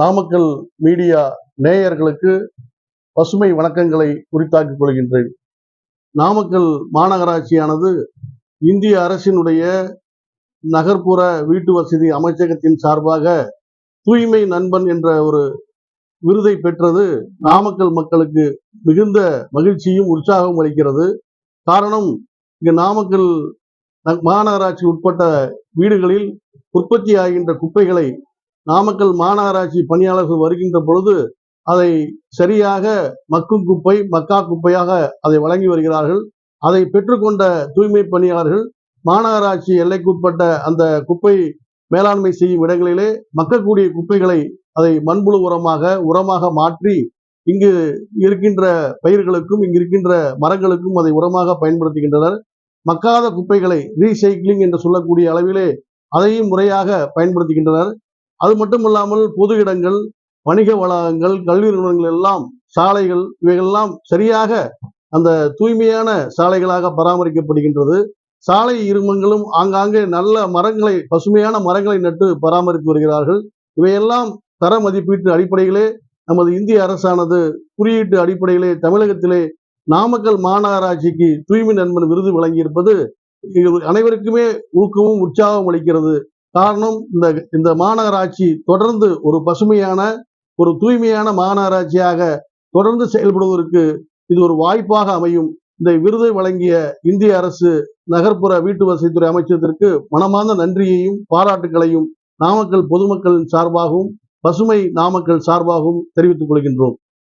Namakkal media நேயர்களுக்கு பசுமை வணக்கங்களை உரித்தாக்கிக் கொள்கின்றேன். நாமக்கல் மாநகராட்சியானது இந்திய அரசினுடைய நகர்ப்புற வீட்டு வசதி அமைச்சகத்தின் சார்பாக தூய்மை நண்பன் என்ற ஒரு விருதை பெற்றது. நாமக்கல் மக்களுக்கு மிகுந்த மகிழ்ச்சியும் உற்சாகமும் அளிக்கிறது. காரணம் இங்கு நாமக்கல் மாநகராட்சி உட்பட்ட வீடுகளில் உற்பத்தி ஆகின்ற குப்பைகளை நாமக்கல் மாநகராட்சி பணியாளர்கள் வருகின்ற பொழுது அதை சரியாக மக்கும் குப்பை மக்கா குப்பையாக அதை வழங்கி வருகிறார்கள். அதை பெற்றுக்கொண்ட தூய்மை பணியாளர்கள் மாநகராட்சி எல்லைக்குட்பட்ட அந்த குப்பை மேலாண்மை செய்யும் இடங்களிலே மக்கக்கூடிய குப்பைகளை அதை மண்புழு உரமாக உரமாக மாற்றி இங்கு இருக்கின்ற பயிர்களுக்கும் இங்கு இருக்கின்ற மரங்களுக்கும் அதை உரமாக பயன்படுத்துகின்றனர். மக்காத குப்பைகளை ரீசைக்கிளிங் என்று சொல்லக்கூடிய அளவிலே அதையும் முறையாக பயன்படுத்துகின்றனர். அது மட்டும் இல்லாமல் பொது இடங்கள் வணிக வளாகங்கள் கல்வி நிறுவனங்கள் எல்லாம் சாலைகள் இவைகள்லாம் சரியாக அந்த தூய்மையான சாலைகளாக பராமரிக்கப்படுகின்றது. சாலை இருமங்களும் ஆங்காங்கே நல்ல மரங்களை பசுமையான மரங்களை நட்டு பராமரித்து வருகிறார்கள். இவையெல்லாம் தர மதிப்பீட்டு அடிப்படையிலே நமது இந்திய அரசானது குறியீட்டு அடிப்படையிலே தமிழகத்திலே நாமக்கல் மாநகராட்சிக்கு தூய்மை நண்பன் விருது வழங்கியிருப்பது இது அனைவருக்குமே ஊக்கமும் உற்சாகம் அளிக்கிறது. காரணம் இந்த இந்த மாநகராட்சி தொடர்ந்து ஒரு பசுமையான ஒரு தூய்மையான மாநகராட்சியாக தொடர்ந்து செயல்படுவதற்கு இது ஒரு வாய்ப்பாக அமையும். இந்த விருதை வழங்கிய இந்திய அரசு நகர்ப்புற வீட்டு வசதித்துறை அமைச்சகத்திற்கு மனமார்ந்த நன்றியையும் பாராட்டுகளையும் நாமக்கல் பொதுமக்களின் சார்பாகவும் பசுமை நாமக்கல் சார்பாகவும் தெரிவித்துக் கொள்கின்றோம்.